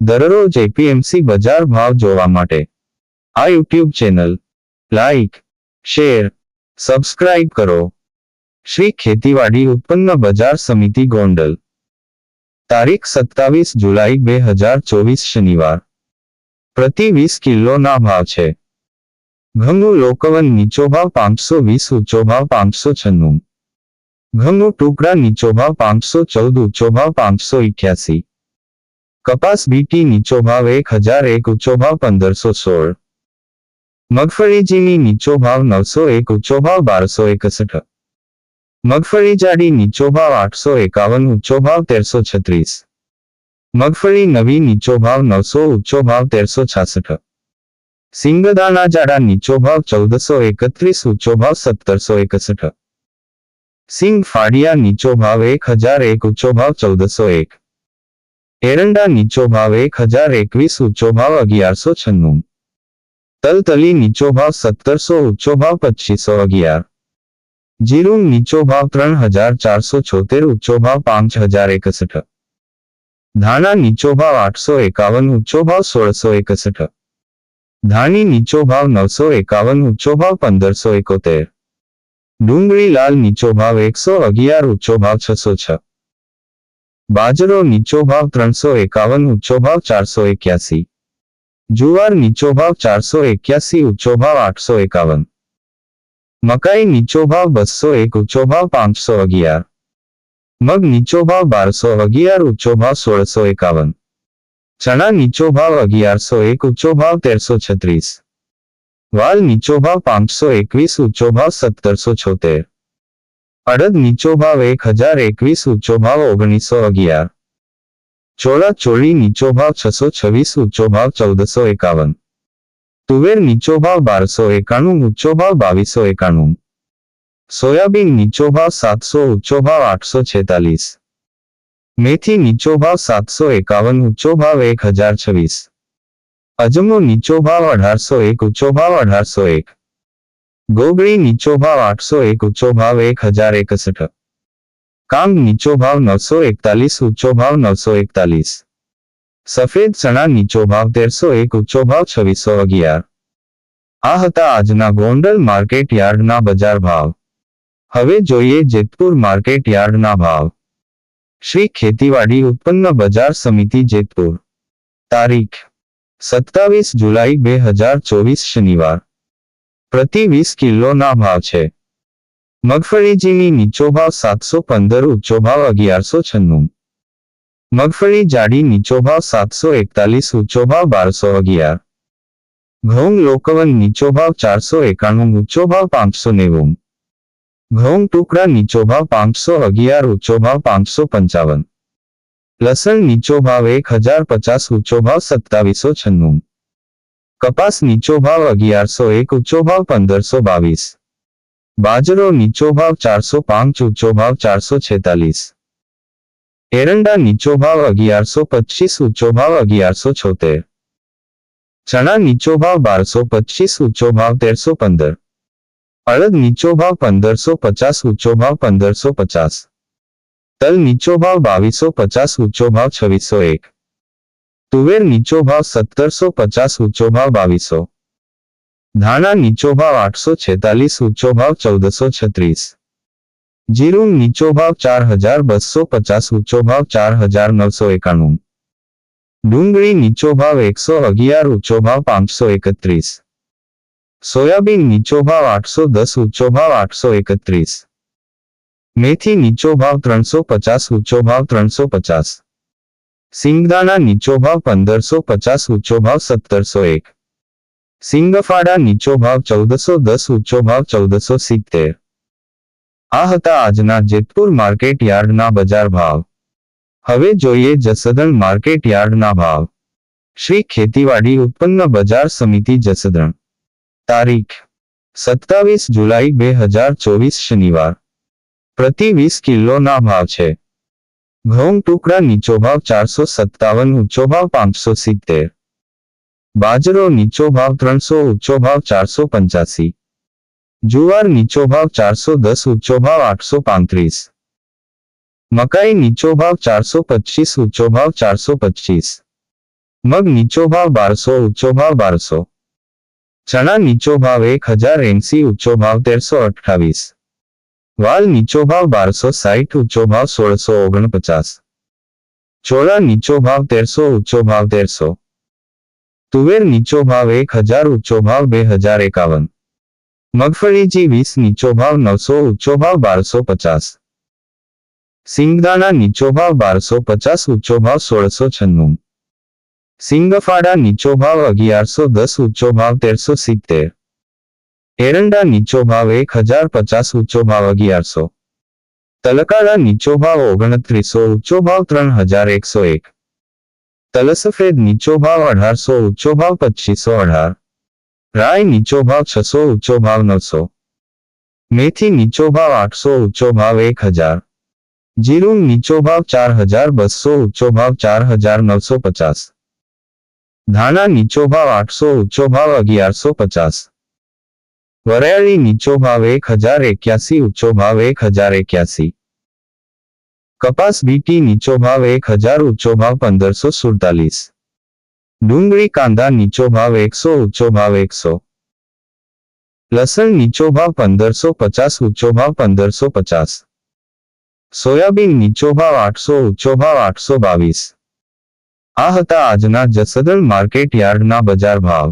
દરરોજ એપીએમસી બજાર ભાવ જોવા માટે. આ YouTube channel. Like share subscribe કરો. શ્રી ખેતીવાડી ઉત્પન્ન બજાર સમિતિ ગોંડલ. તારીખ સત્તાવીસ જુલાઈ બે હજાર ચોવીસ શનિવાર. પ્રતિ વીસ કિલોના ભાવ છે. ઘઉંનું લોકવન નીચો ભાવ પાંચસો વીસ, ઊંચો ભાવ પાંચસો છન્નું. ઘઉંનું ટુકડા નીચો ભાવ પાંચસો ચૌદ, ઊંચો ભાવ પાંચસો ઇઠ્યાસી કપાસ બીટી નીચો ભાવ એક હજાર એક ઊંચો ભાવ પંદરસો સોળ મગફળી ઝીણી નીચો ભાવ નવસો એક ઊંચો ભાવ બારસો એકસઠ મગફળી જાડી નીચો ભાવ આઠસો એકાવન ઊંચો ભાવ તેરસો છત્રીસ મગફળી નવી નીચો ભાવ નવસો ઊંચો ભાવ તેરસો છાસઠ સિંગદાણા જાડા નીચો ભાવ ચૌદસો એકત્રીસ ઊંચો ભાવ સત્તરસો એકસઠ સિંગ ફાડિયા નીચો ભાવ એક હજાર એક ઊંચો ભાવ ચૌદસો એક એરંડા નીચો ભાવ એક હજાર એકવીસ ઊંચો ભાવ અગિયારસો છન્નું તલતલી નીચો ભાવ સત્તરસો ઊંચો ભાવ પચીસો અગિયાર જીરું નીચો ભાવ ત્રણ હજાર ચારસો છોતેર ઊંચો ભાવ પાંચ હજાર એકસઠ ધાણા નીચો ભાવ આઠસો એકાવન ઊંચો ભાવ સોળસો એકસઠ ધાણી નીચો ભાવ નવસો એકાવન ઊંચો ભાવ પંદરસો એકોતેર ડુંગળી લાલ નીચો ભાવ એકસો અગિયાર ઊંચો ભાવ છસો છ બાજરો નીચો ભાવ ત્રણસો એકાવન ઊંચો ભાવ ચારસો એક્યાસી જુવાર નીચો ભાવ ચારસો એક્યાસી ઊંચો ભાવ આઠસો એકાવન મકાઈ નીચો ભાવ બસો એક ઊંચો ભાવ પાંચસો અગિયાર મગ નીચો ભાવ બારસો અગિયાર ઊંચો ભાવ સોળસો એકાવન ચણા નીચો ભાવ અગિયારસો એક ઊંચો ભાવ તેરસો છત્રીસ વાલ નીચો ભાવ પાંચસો એકવીસ ઊંચો ભાવ સત્તરસો છોતેર અડદ નીચો ભાવ એક હજાર એકવીસ, ઊંચો ભાવ ઓગણીસો અગિયાર. ચોળા ચોળી નીચો ભાવ છસો છવ્વીસ, ઊંચો ભાવ ચૌદસો એકાવન. તુવેર નીચો ભાવ બારસો એકાણું, ઊંચો ભાવ બાવીસો એકાણું. સોયાબીન નીચો ભાવ સાતસો, ઊંચો ભાવ આઠસો છેતાલીસ. મેથી નીચો ભાવ સાતસો એકાવન, ઊંચો ભાવ એક હજાર છવ્વીસ. અજમો નીચો ભાવ અઢારસો એક, ઊંચો ભાવ અઢારસો એક. ગોગળી નીચો ભાવ આઠસો એક, ઊંચો ભાવ એક હજાર એકસઠ. કાંગ નીચો ભાવ નવસો એકતાલીસ, ઊંચો ભાવ નવસો એકતાલીસ. સફેદ ચણા નીચો ભાવ તેરસો એક, ઊંચો ભાવ છવ્વીસો અગિયાર. આ હતા આજના ગોંડલ માર્કેટ યાર્ડના બજાર ભાવ. હવે જોઈએ જેતપુર માર્કેટ યાર્ડના ભાવ. શ્રી ખેતીવાડી ઉત્પન્ન બજાર સમિતિ જેતપુર. તારીખ. સત્તાવીસ જુલાઈ બે હજાર ચોવીસ શનિવાર. પ્રતિ વીસ કિલોના ભાવ છે. મગફળીજીની નીચો ભાવ સાતસો પંદર ઊંચો ભાવ અગિયારસો છન્નું. મગફળી જાડી નીચો ભાવ સાતસો એકતાલીસ ઊંચો ભાવ બારસો અગિયાર. ઘઉં લોકવન નીચો ભાવ ચારસો એકાણું ઊંચો ભાવ પાંચસો નેવું. ઘઉં ટુકડા નીચો ભાવ પાંચસો અગિયાર ઊંચો ભાવ પાંચસો પંચાવન. લસણ નીચો ભાવ એક હજાર પચાસ ઊંચો ભાવ સત્તાવીસો છન્નું. કપાસ નીચો ભાવ અગિયારસો એક ઊંચો ભાવ પંદરસો બાવીસ બાજરો નીચો ભાવ ચારસો પાંચ ઊંચો ભાવ ચારસો છેતાલીસ એરંડા નીચો ભાવ અગિયારસો પચીસ ઊંચો ભાવ અગિયારસો છોતેર ચણા નીચો ભાવ બારસો પચીસ ઊંચો ભાવ તેરસો પંદર અડદ નીચો ભાવ પંદરસો પચાસ ઊંચો ભાવ પંદરસો પચાસ તલ નીચો ભાવ બાવીસો પચાસ ઊંચો ભાવ છવ્વીસો એક તુવેર નીચો ભાવ સત્તરસો પચાસ ઊંચો ભાવ બાવીસો ધાણા નીચો ભાવ આઠસો છેતાલીસ ઊંચો ભાવ ચૌદસો છત્રીસ જીરું નીચો ભાવ ચાર હજાર બસો પચાસ ઊંચો ભાવ ચાર હજાર નવસો એકાણું ડુંગળી નીચો ભાવ એકસો અગિયાર ઊંચો ભાવ પાંચસો એકત્રીસ સોયાબીન નીચો ભાવ આઠસો દસ ઊંચો ભાવ આઠસો એકત્રીસ મેથી નીચો ભાવ ત્રણસો પચાસ ઊંચો ભાવ ત્રણસો પચાસ સિંગદાણા નીચો ભાવ પંદરસો પચાસ, ઊંચો ભાવ સત્તરસો એક. સિંગફાડા નીચો ભાવ ચૌદસો દસ, ઊંચો ભાવ ચૌદસો સિત્તેર. આ હતા આજના જેતપુર માર્કેટ યાર્ડના બજાર ભાવ. હવે જોઈએ જસદણ માર્કેટ યાર્ડના ભાવ. શ્રી ખેતીવાડી ઉત્પન્ન બજાર સમિતિ જસદણ. તારીખ. સત્તાવીસ જુલાઈ બે હજાર ચોવીસ શનિવાર. પ્રતિ વીસ કિલોના ભાવ છે. ઘઉં ટુકડા નીચો ભાવ ચારસો સત્તાવન ઊંચો ભાવ પાંચસો સિત્તેર બાજરો નીચો ભાવ ત્રણસો ઊંચો ભાવ ચારસો પંચ્યાસી જુવાર નીચો ભાવ ચારસો દસ ઊંચો ભાવ આઠસો પાંત્રીસ મકાઈ નીચો ભાવ ચારસો પચીસ ઊંચો ભાવ ચારસો પચીસ મગ નીચો ભાવ બારસો ઊંચો ભાવ બારસો ચણા નીચો ભાવ એક હજાર એંસી ઊંચો ભાવ તેરસો અઠ્ઠાવીસ વાલ નીચો ભાવ બારસો સાઠ ઊંચો ભાવ સોળસો ઓગણપચાસ ચોળા નીચો ભાવ તેરસો ઊંચો ભાવ તેરસો તુવેર નીચો ભાવ એક હજાર ઊંચો ભાવ બે હજાર એકાવન મગફળીજી વીસ નીચો ભાવ નવસો ઊંચો ભાવ બારસો પચાસ સિંગદાણા નીચો ભાવ બારસો પચાસ ઊંચો ભાવ સોળસો છન્નું સિંગફાડા નીચો ભાવ અગિયારસો દસ ઊંચો ભાવ તેરસો સિત્તેર એરંડા નીચો ભાવ એક હજાર પચાસ ઊંચો ભાવ અગિયારસો તલકાળા નીચો ભાવ ઓગણત્રીસો ઊંચો ભાવ ત્રણ હજાર એકસો એક તલસફેદ નીચો ભાવ અઢારસો ઊંચો ભાવ પચીસો અઢાર રાય નીચો ભાવ છસો ઊંચો ભાવ નવસો મેથી નીચો ભાવ આઠસો ઊંચો ભાવ એક હજાર જીરું નીચો ભાવ ચાર હજાર બસો ઊંચો ભાવ ચાર હજાર નવસો પચાસ ધાણા નીચો ભાવ આઠસો ઊંચો ભાવ અગિયારસો પચાસ વરિયાળી નીચો ભાવ એક હજાર એક્યાસી ઊંચો ભાવ એક હજાર એક્યાસી કપાસ બીટી નીચો ભાવ એક હજાર ઊંચો ભાવ પંદરસો સુડતાલીસ ડુંગળી કાંદા નીચો ભાવ એકસો ઊંચો ભાવ એકસો લસણ નીચો ભાવ પંદરસો પચાસ ઊંચો ભાવ પંદરસો પચાસ સોયાબીન નીચો ભાવ આઠસો ઊંચો ભાવ આઠસો બાવીસ આ હતા આજના જસદણ માર્કેટ યાર્ડના બજાર ભાવ